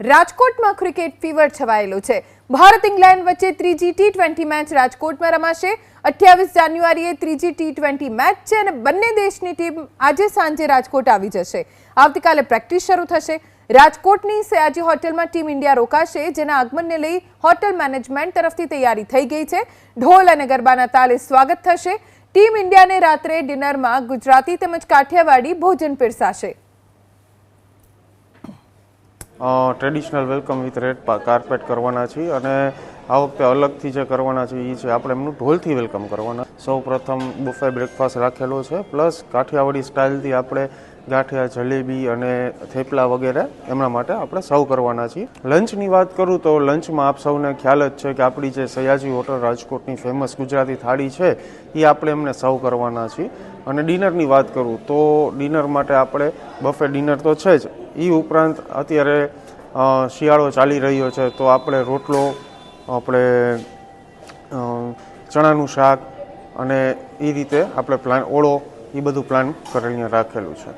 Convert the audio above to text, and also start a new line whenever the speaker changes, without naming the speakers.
રાજકોટમાં cricket fever છવાયેલો છે. Bharat England વચ્ચે ત્રીજી ટી ટ્વેન્ટી મેચ રાજકોટમાં રમાશે. અઠ્યાવીસ જાન્યુઆરીએ ત્રીજી ટી ટ્વેન્ટી મેચ છે અને બંને દેશની ટીમ આજે સાંજે રાજકોટ આવી જશે. આવતીકાલે પ્રેક્ટિસ શરૂ થશે. રાજકોટની સયાજી હોટેલમાં ટીમ ઇન્ડિયા રોકાશે, જેના આગમનને લઈ હોટેલ મેનેજમેન્ટ તરફથી તૈયારી થઈ ગઈ છે. ઢોલ અને ગરબાના તાલે સ્વાગત થશે. ટીમ ઇન્ડિયાને રાત્રે ડિનરમાં ગુજરાતી તેમજ કાઠિયાવાડી ભોજન પીરસાશે.
Traditional welcome with red carpet કરવાના છીએ અને આ વખતે અલગથી જે કરવાના છે એ છે, આપણે એમનું ઢોલથી વેલકમ કરવાના. સૌ પ્રથમ બુફે બ્રેકફાસ્ટ રાખેલો છે પ્લસ કાઠિયાવાડી સ્ટાઇલથી આપણે ગાંઠિયા, જલેબી અને થેપલા વગેરે એમના માટે આપણે સર્વ કરવાના છીએ. લંચની વાત કરું તો લંચમાં આપ સૌને ખ્યાલ જ છે કે આપણી જે સયાજી હોટલ રાજકોટની ફેમસ ગુજરાતી થાળી છે, એ આપણે એમને સર્વ કરવાના છીએ. અને ડિનરની વાત કરું તો ડિનર માટે આપણે બફે ડિનર તો છે જ. એ ઉપરાંત અત્યારે શિયાળો ચાલી રહ્યો છે તો આપણે રોટલો, આપણે ચણાનું શાક અને એ રીતે આપણે પ્લાન ઓળો એ બધું પ્લાન કરીને રાખેલું છે.